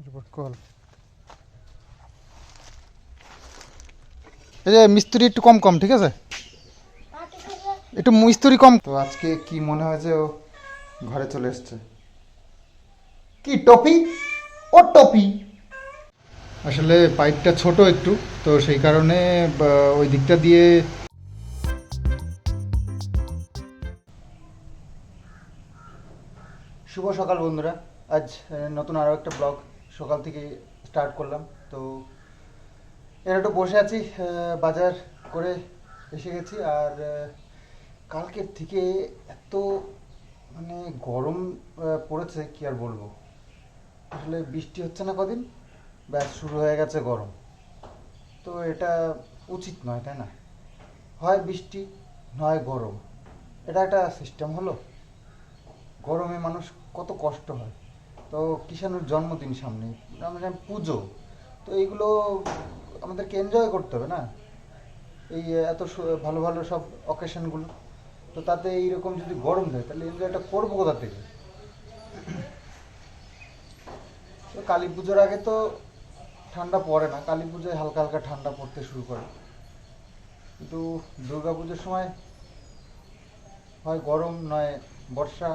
এরপর কল। এই যে মিস্ত্রি একটু কম কম ঠিক আছে? একটু মিস্ত্রি কম। তো আজকে কি মনে হয় যে ও ঘরে চলে এসছে? কি টপি? ও টপি। আসলে পাইপটা ছোট একটু তো সেই কারণে ওই দিকটা দিয়ে শুভ সকাল বন্ধুরা। আজ নতুন আরও একটা ব্লগ। সকাল থেকে স্টার্ট করলাম। তো এর একটু বসে আছি বাজার করে এসে গেছি। আর কালকের থেকে এত মানে গরম পড়েছে, কি আর বলব? আসলে বৃষ্টি হচ্ছে না কদিন, ব্যাস শুরু হয়ে গেছে গরম। তো এটা উচিত নয়, তাই না? হয় বৃষ্টি, নয় গরম। এটা একটা সিস্টেম হলো। গরমে মানুষ কত কষ্ট হয়। তো কিষাণুর জন্মদিন সামনে মানে পুজো। তো এইগুলো আমাদেরকে এনজয় করতে হবে না? এই এত ভালো ভালো সব অকেশনগুলো তো তাতে এইরকম যদি গরম দেয়, তাহলে এনজয়টা করব কোথা থেকে? তো কালী পুজোর আগে তো ঠান্ডা পড়ে না, কালী পুজোয় হালকা হালকা ঠান্ডা পড়তে শুরু করে। কিন্তু দুর্গা পুজোর সময় হয় গরম, নয় বর্ষা।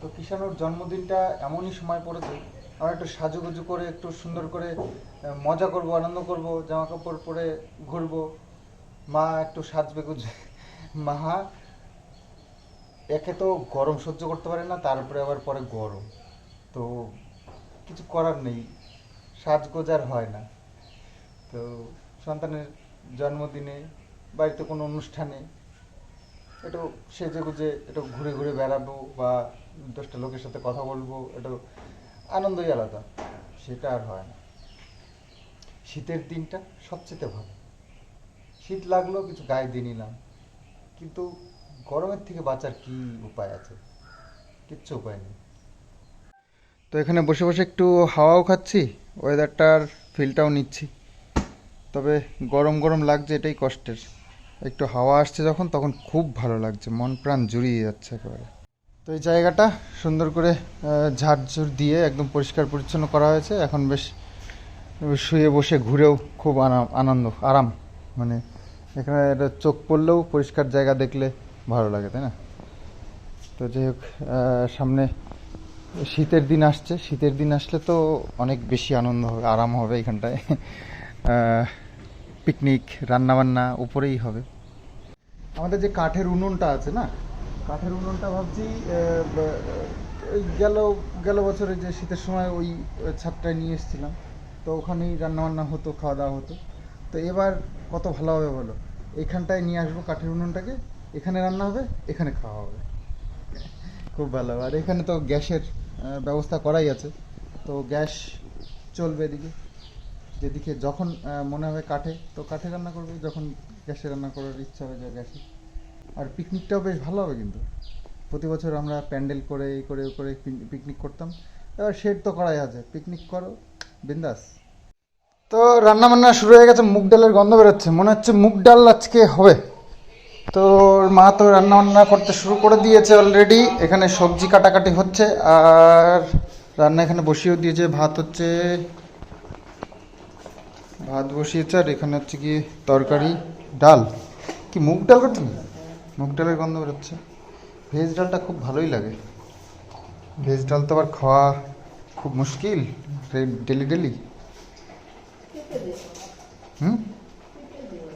তো কিষাণুর জন্মদিনটা এমনই সময় পড়েছে। আমরা একটু সাজুগুজু করে, একটু সুন্দর করে মজা করব, আনন্দ করব জামা কাপড় পরে ঘুরবো। মা একটু সাজবে গুজবে। মা একে তো গরম সহ্য করতে পারে না, তারপরে আবার পরে গরম। তো কিছু করার নেই সাজগোজ আর হয় না। তো সন্তানের জন্মদিনে, বাড়িতে কোনো অনুষ্ঠানে, একটু সেজে গুজে একটু ঘুরে ঘুরে বেড়াবো বা দশটা লোকের সাথে কথা বলব একটু আনন্দই আলাদা, সেটা আর হয় না। শীতের দিনটা সবচেয়ে ভালো। শীত লাগল কিছু গায়ে দিয়ে নিলাম, কিন্তু গরমের থেকে বাঁচার কি উপায় আছে? কিচ্ছু উপায় নেই। তো এখানে বসে বসে একটু হাওয়াও খাচ্ছি ওয়েদারটার ফিলটাও নিচ্ছি। তবে গরম গরম লাগছে, এটাই কষ্টের। একটু হাওয়া আসছে যখন, তখন খুব ভালো লাগছে, মন প্রাণ জুড়িয়ে যাচ্ছে একেবারে। তো এই জায়গাটা সুন্দর করে ঝাড়ঝুড় দিয়ে একদম পরিষ্কার পরিচ্ছন্ন করা হয়েছে। এখন বেশ শুয়ে বসে ঘুরেও খুব আনা- আনন্দ, আরাম। মানে এখানে একটা চোখ পড়লেও পরিষ্কার জায়গা দেখলে ভালো লাগে, তাই না? তো যাই হোক সামনে শীতের দিন আসছে। শীতের দিন আসলে তো অনেক বেশি আনন্দ হবে, আরাম হবে এখানটায়। পিকনিক রান্নাবান্না উপরেই হবে। আমাদের যে কাঠের উনুনটা আছে না কাঠের উনুনটা ভাবছি ওই গেল গেল বছরে যে শীতের সময় ওই ছাদটায় নিয়ে এসেছিলাম। তো ওখানেই রান্নাবান্না হতো, খাওয়া দাওয়া হতো। তো এবার কত ভালো হবে বলো? এইখানটায় নিয়ে আসব কাঠের উনুনটাকে, এখানে রান্না হবে, এখানে খাওয়া হবে। খুব ভালো। আর এখানে তো গ্যাসের ব্যবস্থা করাই আছে। তো গ্যাস চলবে এদিকে। যেদিকে যখন মনে হবে কাঠে, তো কাঠে রান্না করবে। যখন গ্যাসে রান্না করার ইচ্ছা হবে গ্যাসে। আর পিকনিকটাও বেশ ভালো হবে কিন্তু। প্রতি বছর আমরা প্যান্ডেল করে, এই করে, ও করে পিকনিক করতাম। এবার শেড তো করাই আছে। পিকনিক করো, বিন্দাস। তো রান্না বান্না শুরু হয়ে গেছে, মুগ ডালের গন্ধ বেরোচ্ছে। মনে হচ্ছে মুগ ডাল আজকে হবে। তো মা তো রান্না বান্না করতে শুরু করে দিয়েছে অলরেডি এখানে সবজি কাটাকাটি হচ্ছে, আর রান্না এখানে বসিয়েও দিয়েছে। ভাত হচ্ছে, ভাত বসিয়েছে, আর এখানে হচ্ছে কি তরকারি, ডাল। কি, মুগ ডাল করছেন মুগ ডালের গন্ধ বেরোচ্ছে। ভেজ ডালটা খুব ভালোই লাগে। ভেজ ডাল তো আবার খাওয়া খুব মুশকিল ডেলি ডেলি। হুম?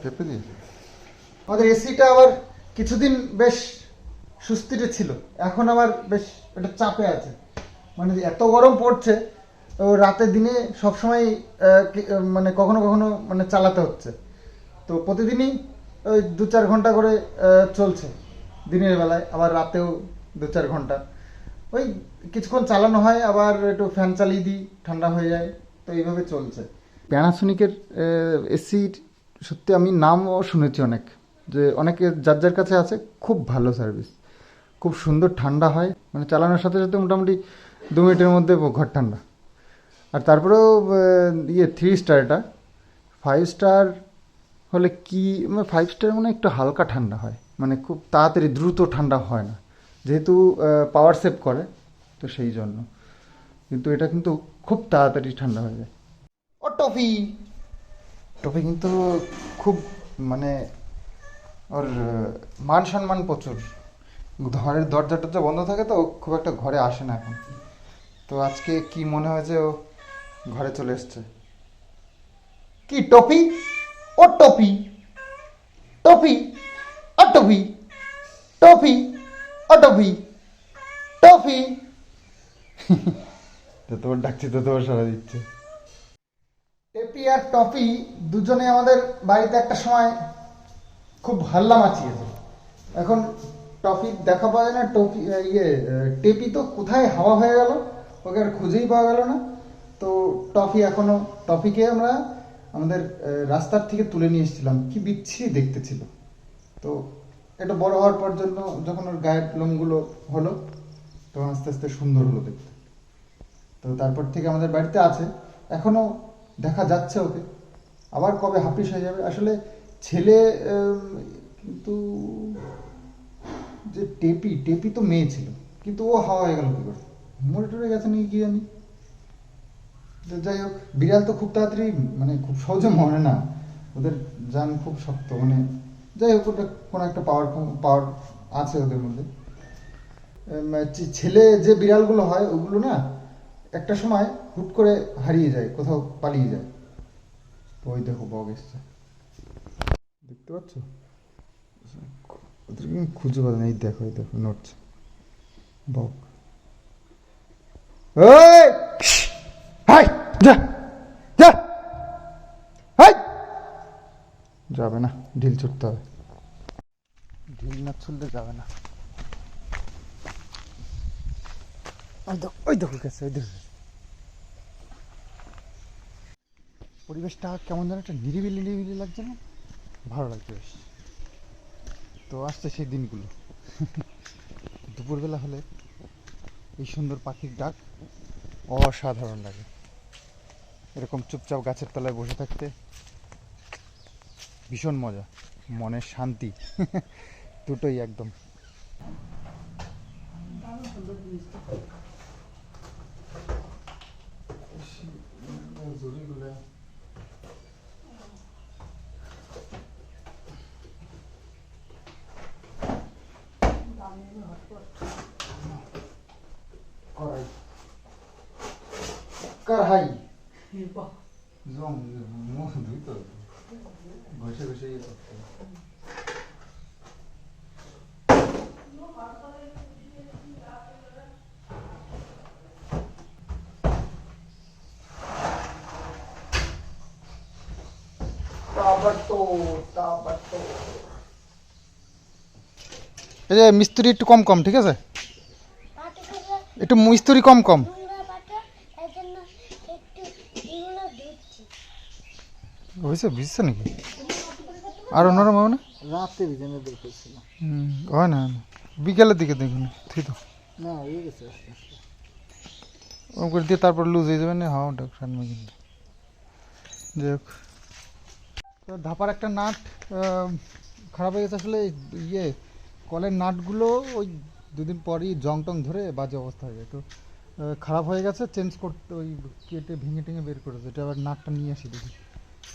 পেঁপে দিয়ে। আমাদের এসিটা আবার কিছুদিন বেশ সুস্থিরে ছিল। এখন আবার বেশ একটা চাপে আছে। মানে এত গরম পড়ছে, তো রাতে দিনে সবসময় মানে কখনো কখনো মানে চালাতে হচ্ছে। তো প্রতিদিনই ওই দু চার ঘণ্টা করে চলছে। দিনের বেলায়, আবার রাতেও দু চার ঘণ্টা। ওই কিছুক্ষণ চালানো হয়, আবার একটু ফ্যান চালিয়ে দিই, ঠান্ডা হয়ে যায়, তো এইভাবে চলছে। প্যানাসোনিকের এসির সত্যি আমি নামও শুনেছি অনেক, যে অনেকে যার যার কাছে আছে, খুব ভালো সার্ভিস খুব সুন্দর ঠান্ডা হয় মানে চালানোর সাথে সাথে মোটামুটি দু মিনিটের মধ্যে ঘর ঠান্ডা। আর তারপরেও ইয়ে থ্রি স্টার এটা। ফাইভ স্টার হলে কি মানে ফাইভ স্টার মানে একটু হালকা ঠান্ডা হয়। মানে খুব তাড়াতাড়ি দ্রুত ঠান্ডা হয় না। যেহেতু পাওয়ার সেভ করে তো সেই জন্য। কিন্তু এটা কিন্তু খুব তাড়াতাড়ি ঠান্ডা হয়ে যায়। ও টফি! টফি কিন্তু খুব মানে ওর মান সম্মান প্রচুর। ঘরের দরজা টরজা বন্ধ থাকে তো খুব একটা ঘরে আসে না এখন। তো আজকে কি মনে হয় যে ও ঘরে চলে এসছে? কি টপি ও টপি। টপি ও টপি টপি ও টপি। টপি তো তোর ডাকছি তো তোর সারা দিচ্ছে। টেপি আর টপি দুজনে আমাদের বাড়িতে একটা সময় খুব হাল্লা মাচিয়েছে। এখন টপি দেখা পাওয়া যায় না টপি ইয়ে টেপি তো কোথায় হাওয়া হয়ে গেল ওকে আর খুঁজেই পাওয়া গেল না। তো টফি এখনও টফিকে আমরা আমাদের রাস্তার থেকে তুলে নিয়ে এসেছিলাম। কি বিচ্ছিরি দেখতে ছিল। তো এটা বড় হওয়ার পর জন্য যখন ওর গায়ের লোমগুলো হলো, তখন আস্তে আস্তে সুন্দর হলো দেখতে। তো তারপর থেকে আমাদের বাড়িতে আছে। এখনও দেখা যাচ্ছে ওকে। আবার কবে হাফিস হয়ে যাবে। আসলে ছেলে কিন্তু যে টেপি টেপি তো মেয়ে ছিল। কিন্তু ও হাওয়া হয়ে গেল কি করে? মরে টরে গেছে নাকি কি জানি। যাই হোক, বিড়াল তো খুব তাড়াতাড়ি মানে খুব সহজে মরে না। ওদের যান খুব শক্ত মানে যাই হোক, ওটা কোনো একটা পাওয়ার পাওয়ার আছে ওদের মধ্যে। ছেলে যে বিড়ালগুলো হয়, ওগুলো না একটা সময় হুট করে হারিয়ে যায়, কোথাও পালিয়ে যায়। তো ওই দেখো বগ এসছে। দেখতে পাচ্ছ? ওদের খুঁজে পাবে না। এই দেখো এই দেখো, নড়ছে। বগ এই! হাই যা যা। হাই। যাবে না ঢিল ছুটতে হবে। ঢিল না ছুলতে যাবে না। ওই দেখো ওই দেখো গেছে ওই দেখো। পরিবেশটা কেমন যেন একটা নিরিবিলি নিরিবিলি লাগছে না? ভালো লাগছে বেশ। তো আসছে সেই দিনগুলো। দুপুরবেলা হলে এই সুন্দর পাখির ডাক অসাধারণ লাগে। এরকম চুপচাপ গাছের তলায় বসে থাকতে ভীষণ মজা মনের শান্তি দুটোই একদম। কড়াই জং মুখ ধুই তো ঘষে ঘষে ইয়ে করতে এই যে মিস্ত্রি একটু কম কম ঠিক আছে? একটু মিস্ত্রি কম কম নোংরা পাটা তাই জন্য একটু এগুলো ধুচ্ছি হয়েছে বুঝছে নাকি? আরও নরম হবে না? রাতে বিছানা দেখেছিলাম হুম, হয় না বিকেলের দিকে দেখুন ঠিক তো? না হয়ে গেছে ওরকম করে দিয়ে তারপর লুজ হয়ে যাবে না? হাওয়া ডাক্তার কিন্তু। যাই হোক। ধাপার একটা নাট খারাপ হয়ে গেছে আসলে ইয়ে কলের নাটগুলো ওই দুদিন পরই জং টং ধরে বাজে অবস্থা হয়ে যায়। তো খারাপ হয়ে গেছে চেঞ্জ করতে ওই কেটে ভেঙে টেঙে বের করেছে এটা আবার নাটটা নিয়ে আসি দেখি।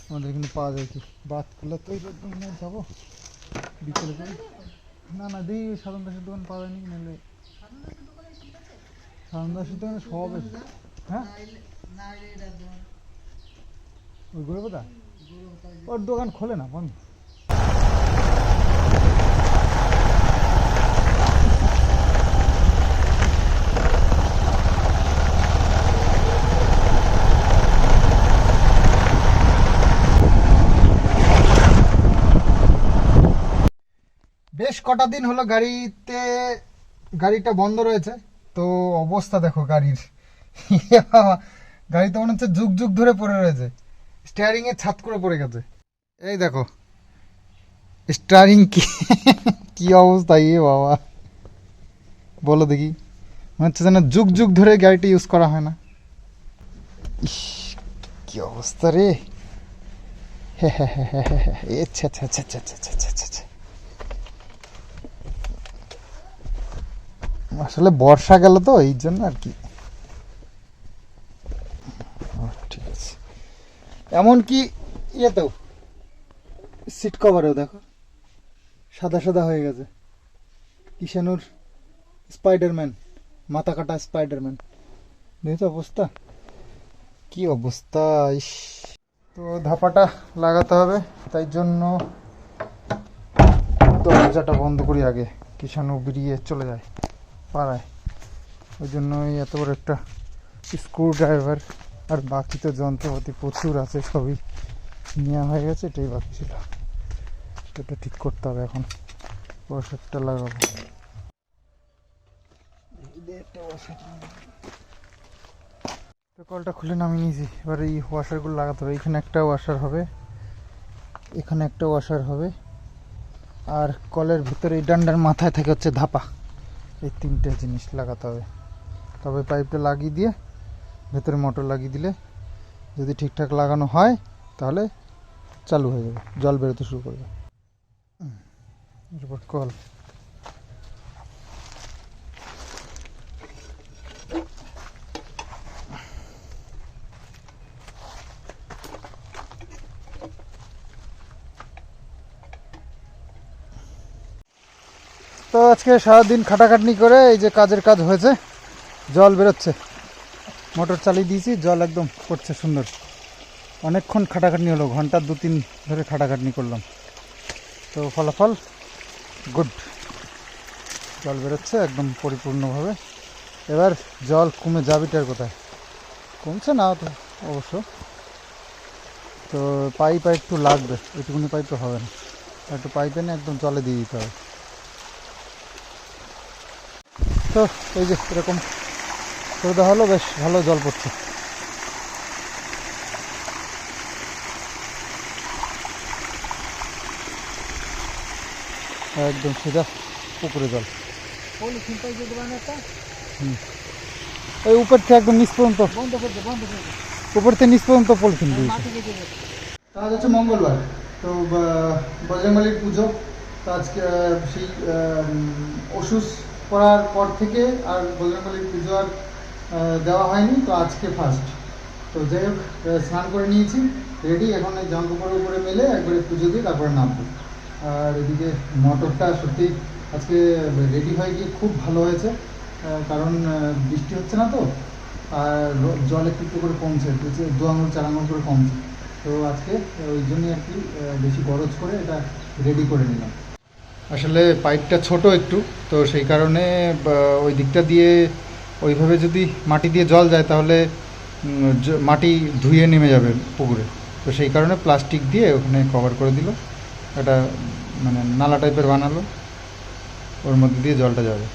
আমাদের এখানে পাওয়া যায় কি? করলে তো রোদ যাব। বিকেলে করে না না দিই সাধারণ দাসের দোকান পাওয়া যায়নি নাহলে সাধারণ দাসের দোকানে সব আছে। হ্যাঁ? ওই গরু ওর দোকান খোলে না, বন্ধ। বেশ কটা দিন হলো গাড়িতে গাড়িটা বন্ধ রয়েছে তো অবস্থা দেখো গাড়ির ইয়ে বাবা, গাড়ি তো মনে হচ্ছে যুগ যুগ ধরে পড়ে রয়েছে স্টিয়ারিং এ ছাত করে পড়ে গেছে এই দেখো স্টিয়ারিং কি কি অবস্থা ইয়ে বাবা বলো দেখি মনে হচ্ছে যেন যুগ যুগ ধরে গাড়িটা ইউজ করা হয় না কি অবস্থা রে হ্যাঁ হ্যাঁ হ্যাঁ হ্যাঁ হ্যাঁ হ্যাঁ আচ্ছা আচ্ছা আচ্ছা আচ্ছা আচ্ছা আচ্ছা আচ্ছা আসলে বর্ষা গেল তো, এই জন্য আর কি। ঠিক আছে। এমনকি ইয়েতেও, সিট কভারেও দেখো, সাদা সাদা হয়ে গেছে। কিষানুর স্পাইডারম্যান মাথা কাটা স্পাইডারম্যান। দেখছ অবস্থা? কি অবস্থা, ইস। তো ধাপাটা লাগাতে হবে, তাই জন্য দরজাটা বন্ধ করি আগে কিষানু বেরিয়ে চলে যায়। পাড়ায়। ওই জন্য এত বড় একটা স্ক্রু ড্রাইভার আর বাকি তো যন্ত্রপাতি প্রচুর আছে, সবই নেওয়া হয়ে গেছে, এটাই বাকি ছিল। এটা ঠিক করতে হবে এখন। ওয়াশারটা লাগাবো। কলটা খুলে নামিয়ে নিয়েছি। এবার এই ওয়াশারগুলো লাগাতে হবে। এখানে একটা ওয়াশার হবে, এখানে একটা ওয়াশার হবে, আর কলের ভিতরে এই ডান্ডার মাথায় থাকে হচ্ছে ধাপা। এই তিনটে জিনিস লাগাতে হবে। তবে পাইপটা লাগিয়ে দিয়ে ভেতরে মোটর লাগিয়ে দিলে যদি ঠিকঠাক লাগানো হয়, তাহলে চালু হয়ে যাবে, জল বেরোতে শুরু করবে। এরপর কল তো আজকে সারাদিন খাটাখাটনি করে এই যে কাজের কাজ হয়েছে, জল বেরোচ্ছে। মোটর চালিয়ে দিয়েছি, জল একদম পড়ছে সুন্দর। অনেকক্ষণ খাটাখাটনি হলো, ঘণ্টা দু তিন ধরে খাটাখাটনি করলাম। তো ফলাফল গুড। জল বেরোচ্ছে একদম পরিপূর্ণভাবে। এবার জল কমে যাবিটার কোথায়? কমছে না তো, অবশ্য। তো পাইপ একটু লাগবে, এটুকুনি পাইপ তো হবে না। একটু পাইপ এনে একদম জলে দিয়ে দিতে হবে। তো এই যে এরকম করে দেওয়া হলো, বেশ ভালো জল পড়ছে। একদম সোজা পুকুরে জল। দেবেন ওই উপর থেকে একদম নিচ পর্যন্ত। উপর থেকে নিচ পর্যন্ত পলিথিন দিয়েছে। আজ হচ্ছে মঙ্গলবার। তো বজরংবলির পুজো। তো আজকে সেই ওষুধ করার পর থেকে আর বজরংবলির পুজো আর দেওয়া হয়নি, তো আজকে ফার্স্ট তো যাই হোক স্নান করে নিয়েছি রেডি এখন এই জঙ্গপরের উপরে মেলে একবারে পুজো দিয়ে তারপরে নামবো। আর এদিকে মটরটা সত্যি আজকে রেডি হয়ে গিয়ে খুব ভালো হয়েছে কারণ বৃষ্টি হচ্ছে না তো, আর জল একটু একটু করে কমছে, দু আঙুল, চার আঙুল করে কমছে। তো আজকে ওই জন্যই আর কি বেশি গরজ করে এটা রেডি করে নিলাম। আসলে পাইপটা ছোট একটু, তো সেই কারণে ওই দিকটা দিয়ে ওইভাবে যদি মাটি দিয়ে জল যায় তাহলে মাটি ধুয়ে নেমে যাবে পুকুরে। তো সেই কারণে প্লাস্টিক দিয়ে ওখানে কভার করে দিল। একটা মানে নালা টাইপের বানালো। ওর মধ্যে দিয়ে জলটা যাবে।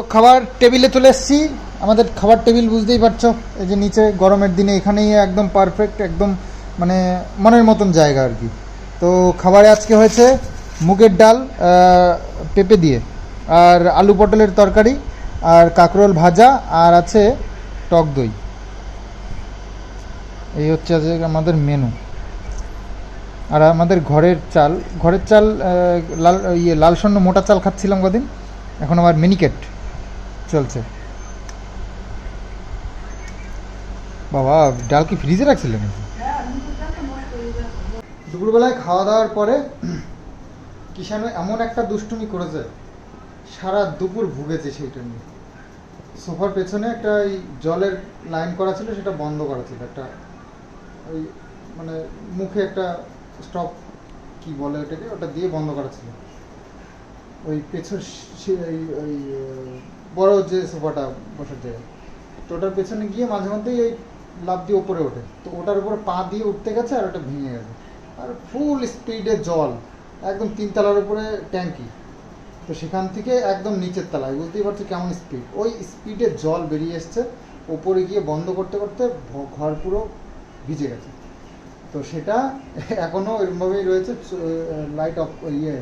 তো খাবার টেবিলে চলে এসেছি। আমাদের খাবার টেবিল বুঝতেই পারছ, এই যে নিচে গরমের দিনে এখানেই একদম পারফেক্ট একদম মানে মনের মতন জায়গা আর কি। তো খাবারে আজকে হয়েছে মুগের ডাল পেঁপে দিয়ে, আর আলু পটলের তরকারি, আর কাঁকরোল ভাজা, আর আছে টক দই। এই হচ্ছে আজকে আমাদের মেনু আর আমাদের ঘরের চাল ঘরের চাল লাল ইয়ে লাল স্বর্ণ মোটা চাল খাচ্ছিলাম কদিন, এখন আবার মিনিকেট চলছে। বাবা, ডাল কি ফ্রিজে রাখছিলেন দুপুরবেলায় খাওয়া দাওয়ার পরে কিষানু এমন একটা দুষ্টুমি করেছে, সারা দুপুর ভুগেছে সেইটা নিয়ে। সোফার পেছনে একটা ওই জলের লাইন করা ছিল, সেটা বন্ধ করা ছিল। একটা ওই মানে মুখে একটা স্টপ কি বলে ওটাকে, ওটা দিয়ে বন্ধ করা ছিল। ওই পেছন ওই বড় যে সোফাটা বসার জায়গা। তো ওটার পেছনে গিয়ে মাঝে মধ্যেই এই লাভ দিয়ে উপরে ওঠে। তো ওটার উপরে পা দিয়ে উঠতে গেছে আর ওটা ভেঙে গেছে। আর ফুল স্পিডে জল, একদম তিনতলার উপরে ট্যাঙ্কি। তো সেখান থেকে একদম নিচের তলায়, বুঝতেই পারছ কেমন স্পিড ওই স্পিডে জল বেরিয়ে এসছে ওপরে গিয়ে বন্ধ করতে করতে ঘর পুরো ভিজে গেছে। তো সেটা এখনও এরকমভাবেই রয়েছে লাইট অফ ইয়ে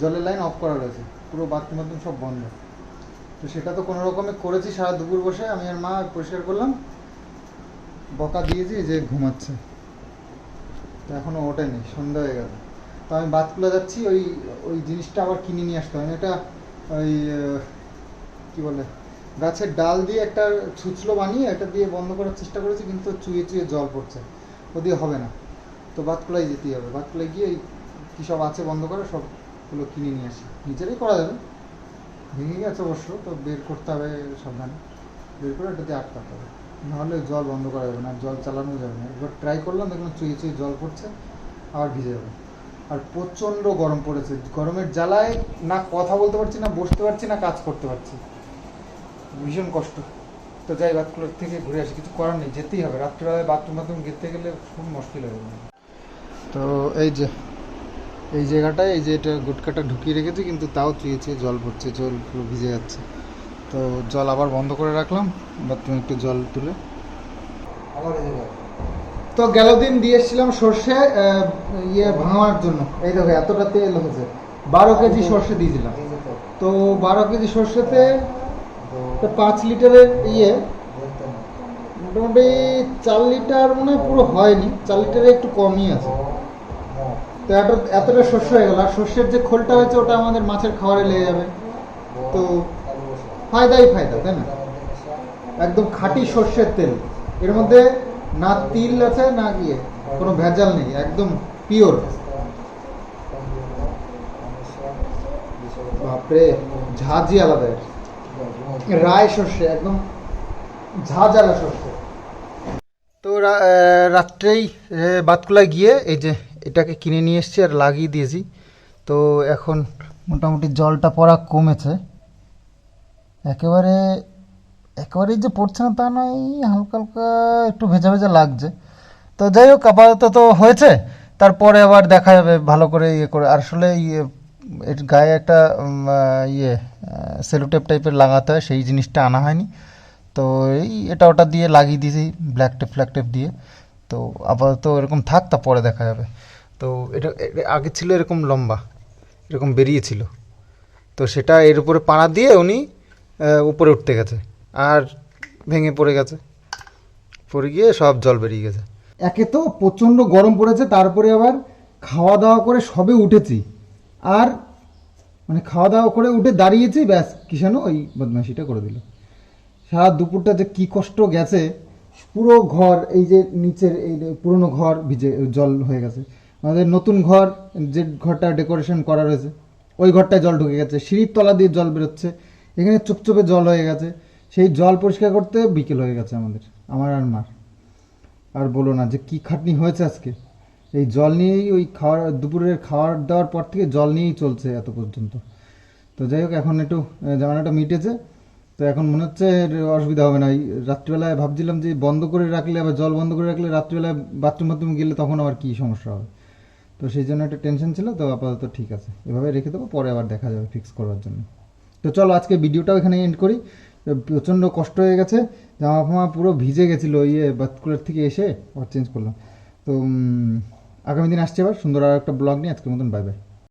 জলের লাইন অফ করা রয়েছে। পুরো বাথরুম বাথরুম সব বন্ধ। তো সেটা তো কোনো রকমে করেছি, সারা দুপুর বসে আমি আর মা পরিষ্কার করলাম। বকা দিয়েছি যে ঘুমাচ্ছে। তো এখনও ওঠেনি, সন্ধ্যা হয়ে গেল। তো আমি বাদ খুলে যাচ্ছি, ওই ওই জিনিসটা আবার কিনে নিয়ে আসতে হবে। এটা ওই কি বলে, গাছের ডাল দিয়ে একটা ছুচলো বানিয়ে এটা দিয়ে বন্ধ করার চেষ্টা করেছি, কিন্তু চুয়ে চুয়ে জল পড়ছে। ও দিয়ে হবে না। তো বাতকুলাই যেতেই হবে। বাতকুলাই গিয়ে এই কী সব আছে বন্ধ করে, সবগুলো কিনে নিয়ে আসি। নিজেরাই করা যাবে। ভেঙে গেছে অবশ্য, তো বের করতে হবে সাবধানে। বের করে এটা দিয়ে আটকাতে হবে। নাহলে জল বন্ধ করা যাবে না, জল চালানো যাবে না। একবার ট্রাই করলাম, দেখলাম চুয়ে চুয়ে জল পড়ছে, আবার ভিজে যাবে। আর প্রচণ্ড গরম পড়েছে, গরমের জ্বালায় না কথা বলতে পারছি না, বসতে পারছি না, কাজ করতে পারছি। ভীষণ কষ্ট। তো যাই বাথকুলোর থেকে ঘুরে আসি, কিছু করার নেই, যেতেই হবে। রাত্রিবেলায় বাথরুম বাথরুম যেতে গেলে খুব মুশকিল হয়ে যাবে। তো এই যে এই জায়গাটায় এই যে এটা গুটকাটা ঢুকিয়ে রেখেছি কিন্তু তাও চুয়ে চুয়ে জল পড়ছে জল পুরো ভিজে যাচ্ছে। তো জল আবার বন্ধ করে রাখলাম বাথরুমে একটু জল তুলে। তো গেল দিন দিয়ে এসেছিলাম সর্ষে ইয়ে ভাঙার জন্য। এই দেখো এতটা তেল হয়েছে। বারো কেজি সর্ষে দিয়েছিলাম। তো। বারো কেজি সর্ষেতে তো পাঁচ লিটারের ইয়ে মোটামুটি চার লিটার মনে পুরো হয়নি চার লিটারে একটু কমই আছে। তো এত এতটা শস্য হয়ে গেল। আর শস্যের যে খোলটা হয়েছে ওটা আমাদের মাছের খাবারে লেগে যাবে। তো ফায়দাই ফায়দা তাই না? একদম খাঁটি সর্ষের তেল। এর মধ্যে না তিল আছে না গিয়ে কোনো ভেজাল নেই একদম পিওর বাপরে ঝাঁঝই আলাদা রায় সর্ষে একদম ঝাঁঝালা সর্ষে তো রাত্রেই আহ, বাতকুলায় গিয়ে এই যে এটাকে কিনে নিয়ে এসেছি আর লাগিয়ে দিয়েছি। তো এখন মোটামুটি জলটা পড়া কমেছে। একেবারে, একেবারেই যে পড়ছে না তা নয় হালকা হালকা একটু ভেজা ভেজা লাগছে। তো যাই হোক, আপাতত তো হয়েছে, তারপরে আবার দেখা যাবে ভালো করে ইয়ে করে। আসলে ইয়ে এর গায়ে একটা ইয়ে সেলুটেপ টাইপের লাগাতে হয়, সেই জিনিসটা আনা হয়নি। তো এই এটা ওটা দিয়ে লাগিয়ে দিয়েছি ব্ল্যাক টেপ ফ্ল্যাক টেপ দিয়ে। তো আপাতত এরকম থাক তা পরে দেখা যাবে। তো এটা আগে ছিল এরকম লম্বা, এরকম বেরিয়েছিল। তো সেটা এর উপরে পাড়া দিয়ে উনি উপরে উঠতে গেছে, আর ভেঙে পড়ে গেছে। পড়ে গিয়ে সব জল বেরিয়ে গেছে। একে তো প্রচণ্ড গরম পড়েছে, তারপরে আবার খাওয়া দাওয়া করে সবে উঠেছি। আর মানে খাওয়া দাওয়া করে উঠে দাঁড়িয়েছি, ব্যাস কিষানো ওই বদমাশিটা করে দিল। সারা দুপুরটা যে কি কষ্ট গেছে, পুরো ঘর, এই যে নিচের এই পুরনো ঘর ভিজে, জল হয়ে গেছে। আমাদের নতুন ঘর, যে ঘরটা ডেকোরেশন করা রয়েছে, ওই ঘরটায় জল ঢুকে গেছে। সিঁড়ির তলা দিয়ে জল বেরোচ্ছে, এখানে চুপচুপে জল হয়ে গেছে। সেই জল পরিষ্কার করতে বিকেল হয়ে গেছে আমাদের, আমার আর মার। আর বলো না যে কি খাটনি হয়েছে আজকে? এই জল নিয়েই ওই খাওয়ার, দুপুরের খাওয়ার দেওয়ার পর থেকে জল নিয়েই চলছে এত পর্যন্ত। তো যাই হোক, এখন একটু জামানাটা মিটেছে। তো এখন মনে হচ্ছে অসুবিধা হবে না। এই রাত্রিবেলায় ভাবছিলাম যে বন্ধ করে রাখলে, আবার জল বন্ধ করে রাখলে রাত্রিবেলায় বাথরুম বাথরুম গেলে তখন আবার কী সমস্যা হবে? তো সেই জন্য একটা টেনশন ছিল, তো আপাতত ঠিক আছে। এভাবে রেখে দেবো, পরে আবার দেখা যাবে ফিক্স করার জন্য। তো চলো, আজকে ভিডিওটাও এখানে এন্ড করি। প্রচণ্ড কষ্ট হয়ে গেছে, জামা ফামা পুরো ভিজে গেছিল ইয়ে বাথকুলার থেকে এসে আবার চেঞ্জ করলাম। তো আগামী দিন আসছে আবার, সুন্দর আর একটা ব্লগ নিয়ে, আজকের মতন বাই বাই